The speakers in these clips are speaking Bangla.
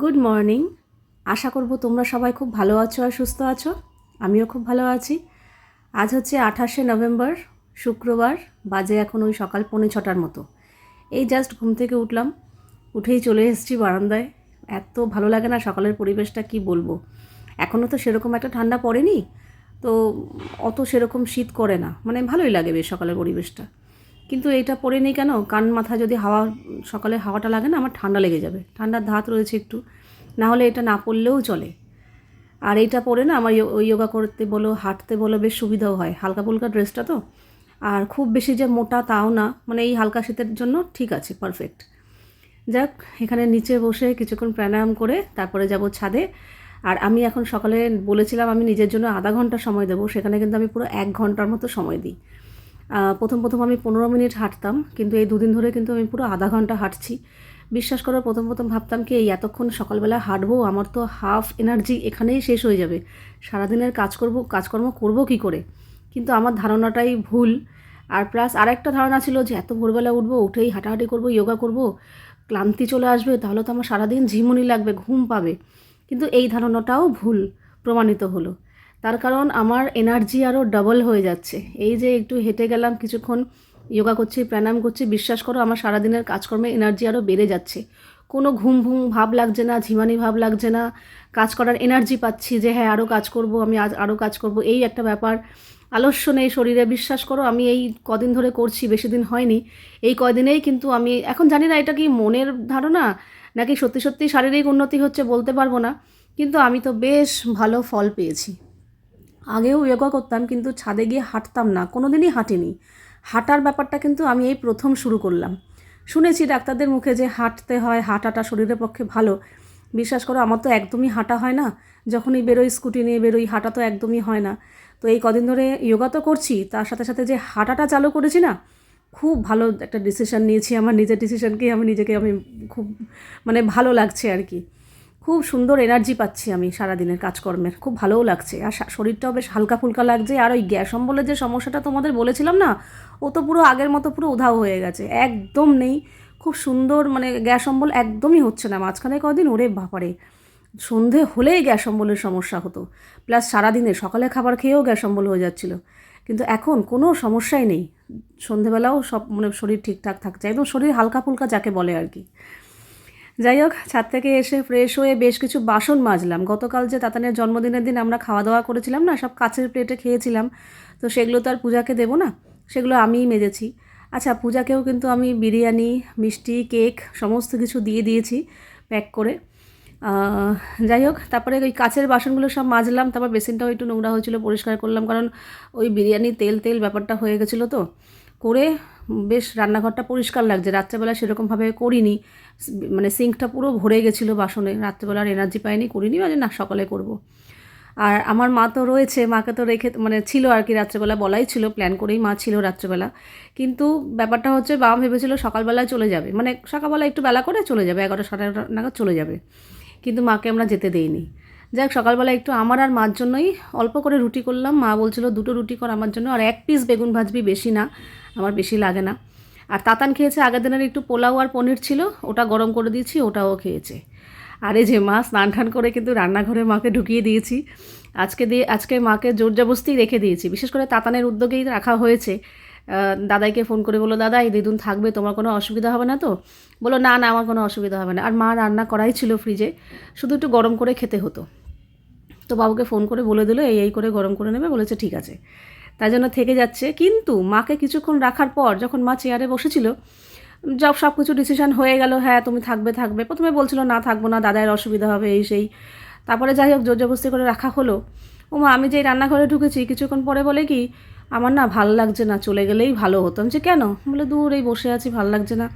গুড মর্নিং আশা করব তোমরা সবাই খুব ভালো আছো আর সুস্থ আছো। আমিও খুব ভালো আছি। আজ হচ্ছে আঠাশে নভেম্বর, শুক্রবার, বাজে এখন ওই সকাল পৌনে ছটার মতো। এই জাস্ট ঘুম থেকে উঠলাম, উঠেই চলে এসেছি বারান্দায়। এত ভালো লাগে না সকালের পরিবেশটা, কি বলব? এখনও তো সেরকম একটা ঠান্ডা পড়েনি, তো অত সেরকম শীত করে না। মানে ভালোই লাগে বেশ সকালের পরিবেশটা। কিন্তু এইটা পরে নেই কেন? কান, মাথা যদি হাওয়া, সকালে হাওয়াটা লাগে না, আমার ঠান্ডা লেগে যাবে। ঠান্ডার ধাত রয়েছে একটু। না হলে এটা না পরলেও চলে। আর এইটা পরে না আমার ওই যোগা করতে বলো, হাঁটতে বলো, বেশ সুবিধাও হয়। হালকা ফুলকা ড্রেসটা তো। আর খুব বেশি যে মোটা তাও না মানে এই হালকা শীতের জন্য ঠিক আছে পারফেক্ট যাক, এখানে নিচে বসে কিছুক্ষণ প্রাণায়াম করে তারপরে যাব ছাদে। আর আমি এখন সকালে বলেছিলাম আমি নিজের জন্য আধা ঘণ্টা সময় দেবো, সেখানে কিন্তু আমি পুরো এক ঘণ্টার মতো সময় দিই। প্রথম প্রথম আমি পনেরো মিনিট হাঁটতাম, কিন্তু এই দুদিন ধরে কিন্তু আমি পুরো আধা ঘণ্টা হাঁটছি। বিশ্বাস করো, প্রথম প্রথম ভাবতাম কি, এই এতক্ষণ সকালবেলা হাঁটবো, আমার তো হাফ এনার্জি এখানেই শেষ হয়ে যাবে। সারাদিনের কাজ করব, কাজকর্ম করব কি করে? কিন্তু আমার ধারণাটাই ভুল। আর প্লাস আরেকটা ধারণা ছিল যে, এত ভোরবেলা উঠবো, উঠেই হাঁটাহাঁটি করব যোগা করব, ক্লান্তি চলে আসবে, তাহলে তো আমার সারাদিন ঝিমুনি লাগবে, ঘুম পাবে। কিন্তু এই ধারণাটাও ভুল, প্রমাণিত হলো। তার কারণ আমার এনার্জি আরও ডাবল হয়ে যাচ্ছে। এই যে একটু হেঁটে গেলাম, কিছুক্ষণ যোগা করছি, প্রাণায়াম করছি, বিশ্বাস করো আমার সারাদিনের কাজকর্মে এনার্জি আরও বেড়ে যাচ্ছে। কোনো ঘুম ঘুম ভাব লাগছে না, ঝিমানি ভাব লাগছে না, কাজ করার এনার্জি পাচ্ছি যে হ্যাঁ আরও কাজ করব, আমি আজ আরও কাজ করব, এই একটা ব্যাপার। আলস্য নেই শরীরে, বিশ্বাস করো আমি এই কদিন ধরে করছি, বেশি দিন হয়নি, এই কয়দিনেই কিন্তু আমি, এখন জানি না এটা কি মনের ধারণা, নাকি সত্যি সত্যি শারীরিক উন্নতি হচ্ছে বলতে পারব না, কিন্তু আমি তো বেশ ভালো ফল পেয়েছি। আগেও যোগা করতাম, কিন্তু ছাদে গিয়ে হাঁটতাম না কোনো দিনই হাঁটিনি। হাঁটার ব্যাপারটা কিন্তু আমি এই প্রথম শুরু করলাম। শুনেছি ডাক্তারদের মুখে যে হাঁটতে হয়, হাঁটাটা শরীরের পক্ষে ভালো। বিশ্বাস করো, আমার তো একদমই হাঁটা হয় না। যখনই বেরোই স্কুটি নিয়ে বেরোই, হাঁটা তো একদমই হয় না। তো এই কদিন ধরে যোগা তো করছি, তার সাথে সাথে যে হাঁটাটা চালু করেছি না, খুব ভালো একটা ডিসিশন নিয়েছি। আমার নিজের ডিসিশনকেই আমি নিজেকে আমি খুব মানে ভালো লাগছে আর কি। খুব সুন্দর এনার্জি পাচ্ছি আমি সারাদিনের কাজকর্মের। খুব ভালোও লাগছে। আর শরীরটাও বেশ হালকা ফুলকা লাগছে। আর ওই গ্যাস অম্বলের যে সমস্যাটা তোমাদের বলেছিলাম না, ও তো পুরো আগের মতো পুরো উধাও হয়ে গেছে। একদম নেই। খুব সুন্দর মানে গ্যাস অম্বল একদমই হচ্ছে না। মাঝখানে কদিন, ওরে বাপারে সন্ধে হলেই গ্যাস অম্বলের সমস্যা হতো। প্লাস সারাদিনে সকালে খাবার খেয়েও গ্যাস অম্বল হয়ে যাচ্ছিল। কিন্তু এখন কোনো সমস্যাই নেই। সন্ধেবেলাও সব মানে শরীর ঠিকঠাক থাকছে। একদম শরীর হালকা ফুলকা যাকে বলে আর কি। যাই হোক, ছাদ থেকে এসে ফ্রেশ হয়ে বেশ কিছু বাসন মাজলাম। গতকাল যে তাতানের জন্মদিনের দিন আমরা খাওয়া দাওয়া করেছিলাম না, সব কাচের প্লেটে খেয়েছিলাম। তো সেগুলো তো আর পূজাকে দেবো না, সেগুলো আমিই মেজেছি। আচ্ছা পূজাকেও কিন্তু আমি বিরিয়ানি, মিষ্টি, কেক সমস্ত কিছু দিয়ে দিয়েছি প্যাক করে। যাই হোক, তারপরে ওই কাচের বাসনগুলো সব মাজলাম, তারপর বেসিনটাও একটু নোংরা হয়েছিল, পরিষ্কার করলাম। কারণ ওই বিরিয়ানি তেল তেল ব্যাপারটা হয়ে গেছিল তো। করে বেশ রান্নাঘরটা পরিষ্কার লাগছে। রাত্রেবেলা সেরকমভাবে করিনি। মানে সিঙ্কটা পুরো ভরে গেছিল বাসনে। রাত্রেবেলা আর এনার্জি পাইনি, করিনি মানে না, সকালে করব। আর আমার মা তো রয়েছে, মাকে তো রেখে মানে ছিল আর কি, রাত্রেবেলা বলাই ছিল প্ল্যান করেই মা ছিল রাত্রেবেলা। কিন্তু ব্যাপারটা হচ্ছে, বাবা ভেবেছিল সকালবেলায় চলে যাবে। মানে সকালবেলা একটু বেলা করে চলে যাবে, এগারোটা সাড়ে এগারোটা নাগাদ চলে যাবে। কিন্তু মাকে আমরা যেতে দেইনি। যাক, সকালবেলা একটু আমার আর মার জন্যই অল্প করে রুটি করলাম। মা বলছিল, দুটো রুটি কর আমার জন্য, আর এক পিস বেগুন ভাজবি বেশি না, আমার বেশি লাগে না। আর তাতান খেয়েছে আগের দিনের একটু পোলাও আর পনির ছিল, ওটা গরম করে দিয়েছি, ওটাও খেয়েছে। আরে যে মা, স্নান টান করে কিন্তু রান্নাঘরে মাকে ঢুকিয়ে দিয়েছি। আজকে দিয়ে, আজকে মাকে জোর জবস্তি রেখে দিয়েছি। বিশেষ করে তাতানের উদ্যোগেই রাখা হয়েছে। দাদাইকে ফোন করে বলো দাদা, এই দিদুন থাকবে, তোমার কোনো অসুবিধা হবে না তো? বলো না না, আমার কোনো অসুবিধা হবে না। আর মা রান্না করাই ছিল ফ্রিজে শুধু একটু গরম করে খেতে হতো। তো বাবুকে ফোন করে বলে দিল, এই এই করে গরম করে নেবে। বলেছে, ঠিক আছে। তাই জন্য থেকে যাচ্ছে। কিন্তু মাকে কিছুক্ষণ রাখার পর যখন মা চেয়ারে বসেছিল সব সব কিছু ডিসিশন হয়ে গেল হ্যাঁ তুমি থাকবে থাকবে। প্রথমে বলছিল, না, থাকব না, দাদার অসুবিধা হবে, এই, সেই। তারপরে যাই হোক জোর জবস্তি করে রাখা হলো। ও মা, আমি যেই রান্নাঘরে ঢুকেছি, কিছুক্ষণ পরে বলে কি, আমার না ভালো লাগছে না, চলে গেলেই ভালো হতো। আমি যে কেন? বলে, দূর, এই বসে আছি, ভালো লাগছে না।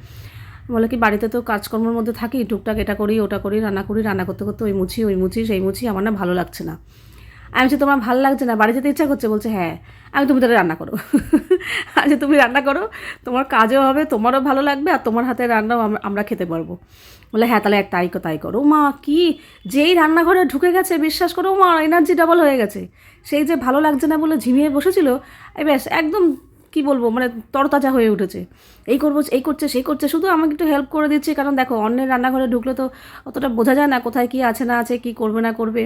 বলে কি, বাড়িতে তো কাজকর্মের মধ্যে থাকি, টুকটাক এটা করি, ওটা করি, রান্না করি, রান্না করতে করতে ওই মুছি ওই মুছি, সেই মুছি, আমার না ভালো লাগছে না। আমি বলছি, তোমার ভালো লাগছে না? বাড়ি যেতে ইচ্ছা করছে? বলছে হ্যাঁ। আমি তুমি তাহলে রান্না করো। আচ্ছা তুমি রান্না করো, তোমার কাজও হবে, তোমারও ভালো লাগবে, আর তোমার হাতে রান্নাও আমরা খেতে পারব। বলে হ্যাঁ তাহলে এক তাই তাই করো। মা, কি? যেই রান্নাঘরে ঢুকে গেছে, বিশ্বাস করো, মা এনার্জি ডাবল হয়ে গেছে। সেই যে ভালো লাগছে না বলে ঝিমিয়ে বসেছিল ব্যাস, একদম কি বলব? মানে তরতাজা হয়ে উঠেছে। এই করব এই করছে সেই করছে শুধু আমাকে একটু হেল্প করে দিচ্ছে। কারণ দেখো অন্যের রান্নাঘরে ঢুকলে তো অতটা বোঝা যায় না কোথায় কি আছে না আছে কি করবে না করবে।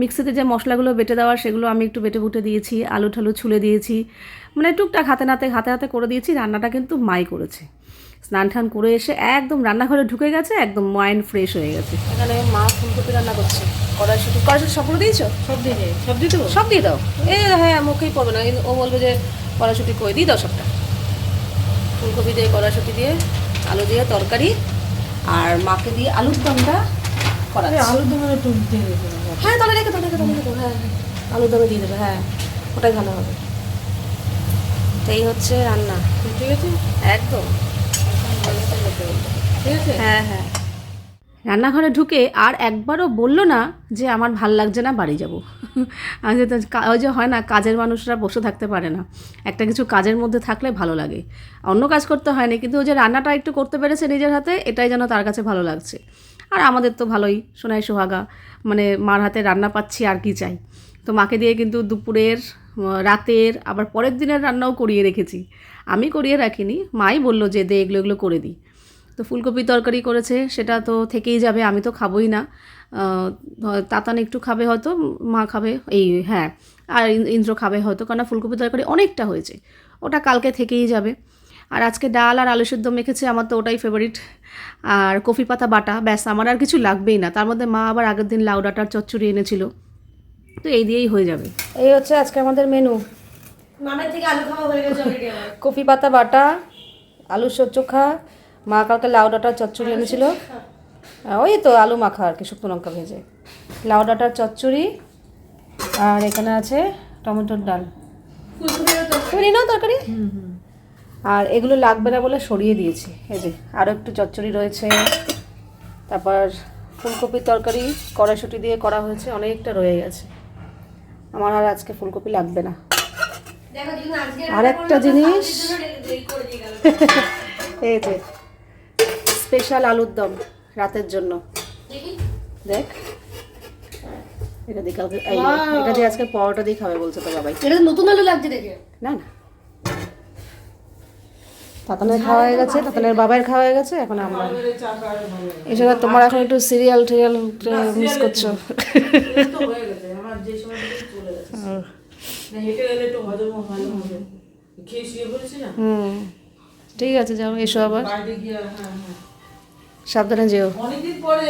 মিক্সিতে যে মশলাগুলো বেটে দেওয়ার সেগুলো আমি একটু বেটে বুটে দিয়েছি আলু ঠালু ছুলে দিয়েছি। মানে টুকটাক হাতে নাতে হাতে হাতে করে দিয়েছি রান্নাটা কিন্তু মাই করেছে। স্নান টান করে এসে একদম রান্নাঘরে ঢুকে গেছে একদম মাইন্ড ফ্রেশ হয়ে গেছে। এখানে মা ফুলকপি রান্না করছে। কড়াইশুটি কড়াইশুটি সব করে দিয়েছ? সব দিয়ে সব দিয়ে দেবো? সব দিয়ে দাও। এ হ্যাঁ মুখেই পড়বে না। ও বলবে যে কড়াইশুটি করে দিই সবটা ফুলকপি দিয়ে কড়াইশুটি দিয়ে আলু দিয়ে তরকারি আর মাকে দিয়ে আলুর দমটা করা আলুর দমে একটু দিয়ে হ্যাঁ তাহলে রেখে দাও রেখে রেখে হ্যাঁ হ্যাঁ আলুর দমে দিয়ে দেবে হ্যাঁ ওটাই ভালো হবে। এই হচ্ছে রান্না। ঠিক আছে। একদম। ঠিক আছে হ্যাঁ হ্যাঁ। রান্নাঘরে ঢুকে আর একবারও বলল না যে আমার ভালো লাগছে না, বাড়ি যাব। ওই যে হয় না, কাজের মানুষরা বসে থাকতে পারে না। একটা কিছু কাজের মধ্যে থাকলে ভালো লাগে। অন্য কাজ করতে হয়নি, কিন্তু ওই যে রান্নাটা একটু করতে পেরেছে নিজের হাতে, এটাই যেন তার কাছে ভালো লাগছে। আর আমাদের তো ভালোই, সোনাই সোহাগা মানে মার হাতে রান্না পাচ্ছি, আর কি চাই। তো মাকে দিয়ে কিন্তু দুপুরের রাতের, আবার পরের দিনের রান্নাও করিয়ে রেখেছি। আমি করিয়ে রাখিনি, মাই বলল যে দে এগুলো এগুলো করে দিই। তো ফুলকপি তরকারি করেছে সেটা তো থেকেই যাবে আমি তো খাবোই না। তাতান একটু খাবে হয়তো মা খাবে এই হ্যাঁ আর ইন্দ্র খাবে হয়তো কারণ ফুলকপি তরকারি অনেকটা হয়েছে ওটা কালকে থেকেই যাবে। আর আজকে ডাল আর আলু সেদ্ধ মেখেছে আমার তো ওটাই ফেভারিট আর কফি পাতা বাটা ব্যাস আমার আর কিছু লাগবেই না। তার মধ্যে মা আবার আগের দিন লাউ ডাঁটার চচ্চড়ি এনেছিল। তো এই দিয়েই হয়ে যাবে। এই হচ্ছে আজকে আমাদের মেনু মামের থেকে আলু খাওয়া হয়ে গেছে কফি পাতা বাটা আলু চোখা মা কালকে লাউ ডাঁটার চচ্চড়ি এনেছিল। ওই তো আলু মাখা আর কি শুকনো লঙ্কা ভেজে। লাউ ডাঁটার চচ্চড়ি আর এখানে আছে টমেটোর ডাল। তুমি নাও তরকারি। আর এগুলো লাগবে না বলে সরিয়ে দিয়েছি। এই যে আরও একটু চচ্চড়ি রয়েছে। তারপর ফুলকপির তরকারি কড়াইশুটি দিয়ে করা হয়েছে অনেকটা রয়ে গেছে। আমার আর আজকে ফুলকপি লাগবে না। আর একটা জিনিস। এই যে স্পেশাল আলুর দম রাতের জন্য। দেখ। এটা দিয়ে কালকে এই, এটা দিয়ে আজকে পরোটা দিয়ে খাবে বলছে তো বাবাই। এটা তো নতুন আলু লাগছে দেখে। না না। তাতানের খাওয়া হয়ে গেছে তাতানের বাবার খাওয়া হয়ে গেছে এখন আমরা এছাড়া তোমার এখন একটু সিরিয়াল টিরিয়াল মিস করছ। তো হয়ে গেছে আমার যে সময় থেকে চলে গেছে। না হেঁটে গেলে একটু হজম ভালো হবে। খেয়ে শুয়ে পড়েছি হুম। ঠিক আছে যাও এসো আবার। সাবধানে যেও। অনেকদিন পরে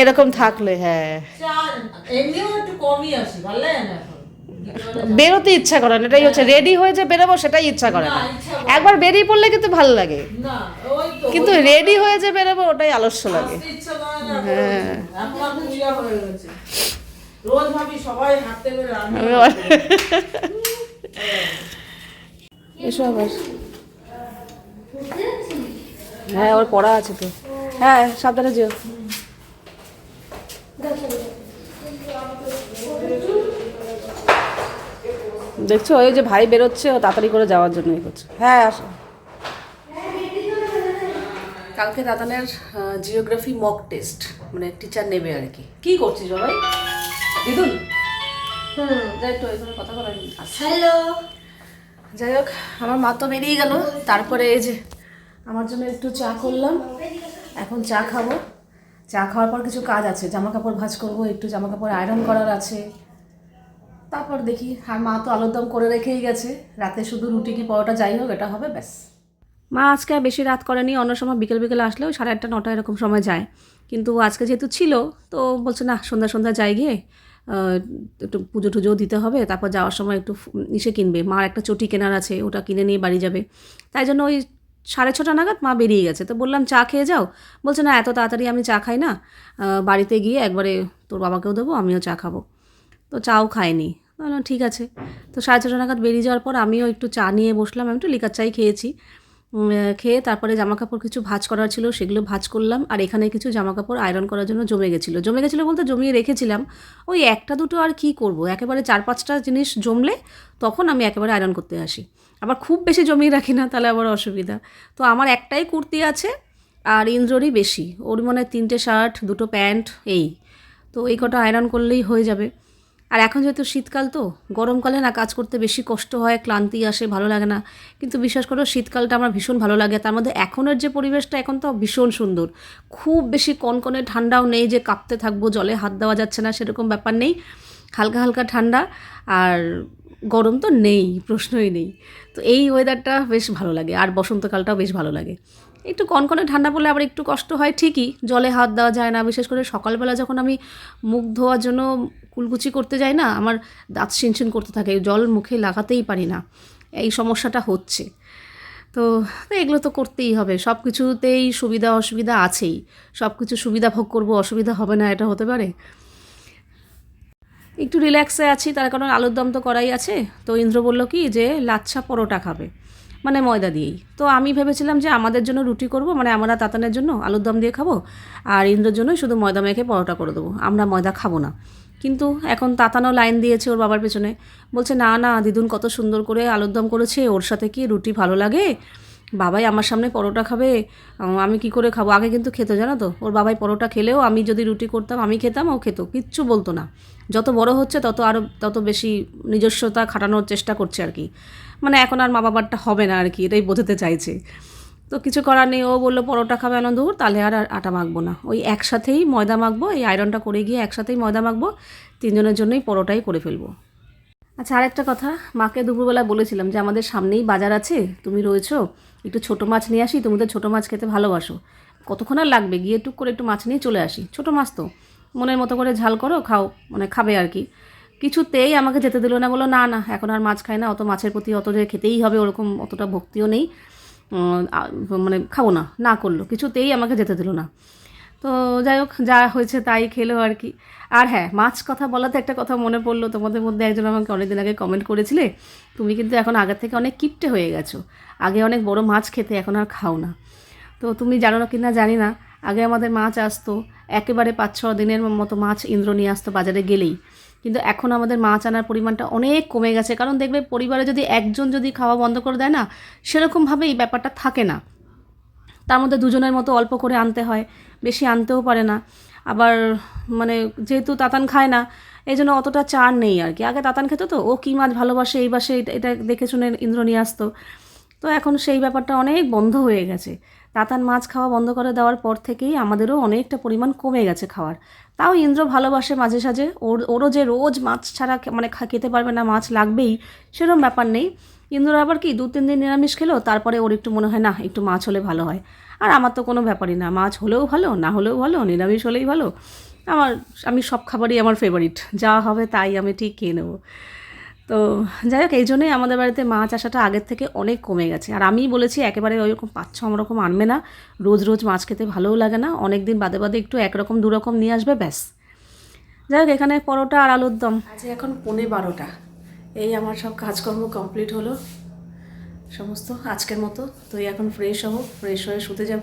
এরকম থাকলে হ্যাঁ। এমনিও একটু কমই আসি ভালো লাগে না বেরোতে ইচ্ছা করে না এটাই হচ্ছে রেডি হয়ে যে বেরোবো সেটাই ইচ্ছা করে না একবার বেরিয়ে পড়লে কিন্তু ভালো লাগে। না ওই তো কিন্তু রেডি হয়ে যে বেরোবো ওটাই আলস্য লাগে। হয়ে। এসো আবার। হ্যাঁ ওর পড়া আছে তো। হ্যাঁ সাবধানে যেও। দেখছ ওই যে ভাই বেরোচ্ছে ও তাড়াতাড়ি করে যাওয়ার জন্য এ করছে। হ্যাঁ আসো। কালকে দাদানের জিওগ্রাফি মক টেস্ট মানে টিচার নেবে আর কি। কি করছিস বাবাই? দিদুন? হুম। যাই তো এখানে কথা বলার হ্যালো। যাই হোক আমার মা তো বেরিয়ে গেল। তারপরে এই যে আমার জন্য একটু চা করলাম। এখন চা খাব। চা খাওয়ার পর কিছু কাজ আছে। জামা কাপড় ভাজ করব, একটু জামা কাপড় আয়রন করার আছে। তারপর দেখি, আর মা তো আলুর দম করে রেখেই গেছে। রাতে শুধু রুটি কি পরোটা যাই হোক, এটা হবে, ব্যাস। মা আজকে আর বেশি রাত করেনি, অন্য সময় বিকেল বিকেল আসলেও সাড়ে আটটা, নটা এরকম সময় যায়। কিন্তু আজকে যেহেতু ছিল, তো বলছে না, সন্ধ্যা সন্ধ্যা যাই গিয়ে একটু পুজো টুজোও দিতে হবে। তারপর যাওয়ার সময় একটু ইসে কিনবে। মার একটা চটি কেনার আছে, ওটা কিনে নিয়ে বাড়ি যাবে। তাই জন্য ওই সাড়ে ছটা নাগাদ মা বেরিয়ে গেছে। তো বললাম, চা খেয়ে যাও? বলছে, না, এত তাড়াতাড়ি আমি চা খাই না। বাড়িতে গিয়ে একবারে তোর বাবাকেও দেবো, আমিও চা খাব। তো চাও খায়নি বললাম, ঠিক আছে। তো সাড়ে ছটা নাগাদ বেরিয়ে যাওয়ার পর আমিও একটু চা নিয়ে বসলাম, আমি একটু লিকার চাই খেয়েছি। খেয়ে তারপরে জামা কাপড় কিছু ভাঁজ করার ছিল, সেগুলো ভাজ করলাম। আর এখানে কিছু জামা কাপড় আয়রন করার জন্য জমে গেছিল। জমে গেছিল বলতে জমিয়ে রেখেছিলাম। ওই একটা দুটো আর কি করব? একেবারে চার পাঁচটা জিনিস জমলে তখন আমি একেবারে আয়রন করতে আসি। আবার খুব বেশি জমিয়ে রাখি না, তাহলে আবার অসুবিধা। তো আমার একটাই কুর্তি আছে আর ইন্দ্ররই বেশি। ওর মনে তিনটে শার্ট, দুটো প্যান্ট, এই। তো এই কটা আয়রন করলেই হয়ে যাবে। আর এখন যেহেতু শীতকাল তো, গরমকালে না কাজ করতে বেশি কষ্ট হয়, ক্লান্তি আসে, ভালো লাগে না। কিন্তু বিশ্বাস করো, শীতকালটা আমার ভীষণ ভালো লাগে। তার মধ্যে এখনের যে পরিবেশটা এখন তো ভীষণ সুন্দর। খুব বেশি কনকনে ঠান্ডাও নেই যে কাঁপতে থাকব, জলে হাত দেওয়া যাচ্ছে না, সেরকম ব্যাপার নেই। হালকা হালকা ঠান্ডা আর গরম তো নেই, প্রশ্নই নেই। তো এই ওয়েদারটা বেশ ভালো লাগে আর বসন্তকালটাও বেশ ভালো লাগে। একটু কনকনে ঠান্ডা পড়লে আবার একটু কষ্ট হয় ঠিকই, জলে হাত দেওয়া যায় না। বিশেষ করে সকালবেলা যখন আমি মুখ ধোয়ার জন্য কুলকুচি করতে যাই না, আমার দাঁত শিনশিন করতে থাকে, জল মুখে লাগাতেই পারি না। এই সমস্যাটা হচ্ছে। তো এগুলো তো করতেই হবে। সব কিছুতেই সুবিধা অসুবিধা আছেই। সব কিছু সুবিধা ভোগ করব, অসুবিধা হবে না, এটা হতে পারে। একটু রিল্যাক্সে আছি, তার কারণ আলুর দম তো করাই আছে। তো ইন্দ্র বলল কি যে, লাচ্ছা পরোটা খাবে মানে ময়দা দিয়েই। তো আমি ভেবেছিলাম যে আমাদের জন্য রুটি করব মানে আমরা তাতানের জন্য আলুর দম দিয়ে খাব, আর ইন্দ্রর জন্যই শুধু ময়দা মেখে পরোটা করে দেবো। আমরা ময়দা খাব না। কিন্তু এখন তাতানো লাইন দিয়েছে ওর বাবার পেছনে। বলছে, না না, দিদুন কত সুন্দর করে আলুর দম করেছে, ওর সাথে কি রুটি ভালো লাগে? বাবাই আমার সামনে পরোটা খাবে আমি কি করে খাব? আগে কিন্তু খেতো, জানো তো? ওর বাবাই পরোটা খেলেও আমি যদি রুটি করতাম, আমি খেতাম, ও খেতো, কিচ্ছু বলতো না। যত বড় হচ্ছে, তত আরও তত বেশি নিজস্বতা খাটানোর চেষ্টা করছে আর কি। মানে এখন আর মা বাবারটা হবে না আর কি, এটাই বোঝাতে চাইছে। তো কিছু করার নেই। ও বলল, পরোটা খাবে আনন্দপুর তাহলে আর আর আটা মাখবো না। ওই একসাথেই ময়দা মাখবো, এই আয়রনটা করে গিয়ে একসাথেই ময়দা মাখবো, তিনজনের জন্যই পরোটাই করে ফেলব। আচ্ছা আরেকটা কথা, মাকে দুপুরবেলা বলেছিলাম যে, আমাদের সামনেই বাজার আছে, তুমি রয়েছো, একটু ছোটো মাছ নিয়ে আসি, তুমি তো ছোটো মাছ খেতে ভালোবাসো। কতক্ষণ আর লাগবে? গিয়ে টুক করে একটু মাছ নিয়ে চলে আসি। ছোটো মাছ তো, মনের মতো করে ঝাল করো, খাও মানে খাবে আর কি। কিছুতেই আমাকে যেতে দিল না বলো না না, এখন আর মাছ খায় না, অত মাছের প্রতি অত যে খেতেই হবে, ওরকম অতটা ভক্তিও নেই। মানে খাব না না করল, কিছুতেই আমাকে যেতে দিল না। তো যাই হোক, যা হয়েছে তাই খেলো আর কি। আর হ্যাঁ মাছ কথা বলাতে একটা কথা মনে পড়ল, তোমাদের মধ্যে একজন আমাকে অনেকদিন আগে কমেন্ট করেছিলে, তুমি কিন্তু এখন আগের থেকে অনেক কিপটে হয়ে গেছো। আগে অনেক বড় মাছ খেতে, এখন আর খাও না। তো তুমি জানো না কি না জানি না, আগে আমাদের মাছ আসতো, একেবারে পাঁচ ছ দিনের মতো মাছ ইন্দ্র নিয়ে আসতো বাজারে গেলেই। কিন্তু এখন আমাদের মাছ আনার পরিমাণটা অনেক কমে গেছে। কারণ দেখবে পরিবারে যদি একজন যদি খাওয়া বন্ধ করে দেয় না, সেরকমভাবে এই ব্যাপারটা থাকে না। তার মধ্যে দুজনের মতো অল্প করে আনতে হয়, বেশি আনতেও পারে না। আবার মানে যেহেতু তাতান খায় না এই জন্য অতটা চার নেই আর কি। আগে তাতান খেত তো, ও কী মাছ ভালোবাসে, এই বাসে এটা এটা দেখে শুনে ইন্দ্র নিয়ে আসতো। তো এখন সেই ব্যাপারটা অনেক বন্ধ হয়ে গেছে। তাতান মাছ খাওয়া বন্ধ করে দেওয়ার পর থেকেই আমাদেরও অনেকটা পরিমাণ কমে গেছে খাওয়ার। তাও ইন্দ্র ভালোবাসে মাঝে সাঝে। ওর, ওরও যে রোজ মাছ ছাড়া মানে খেতে পারবে না, মাছ লাগবেই সেরকম ব্যাপার নেই। ইন্দ্র আবার কি, দু, তিন দিন নিরামিষ খেলো, তারপরে ওর একটু মনে হয়, না, একটু মাছ হলে ভালো হয়। আর আমার তো কোনো ব্যাপারই না, মাছ হলেও ভালো, না হলেও ভালো, নিরামিষ হলেই ভালো। আমার, আমি সব খাবারই আমার ফেভারিট যা হবে তাই আমি ঠিক খেয়ে নেব। তো যাই হোক এই জন্যই আমাদের বাড়িতে মাছ আসাটা আগের থেকে অনেক কমে গেছে। আর আমি বলেছি, একেবারে ওইরকম পাঁচ ছ রকম আনবে না। রোজ রোজ মাছ খেতে ভালোও লাগে না। অনেক দিন বাদে বাদে একটু একরকম দুরকম নিয়ে আসবে, ব্যাস। যাই হোক এখানে পরোটা আর আলুর দম। আজ এখন পৌনে বারোটা। এই আমার সব কাজকর্ম কমপ্লিট হলো। সমস্ত আজকের মতো। তো এখন ফ্রেশ হব, ফ্রেশ হয়ে শুতে যাব।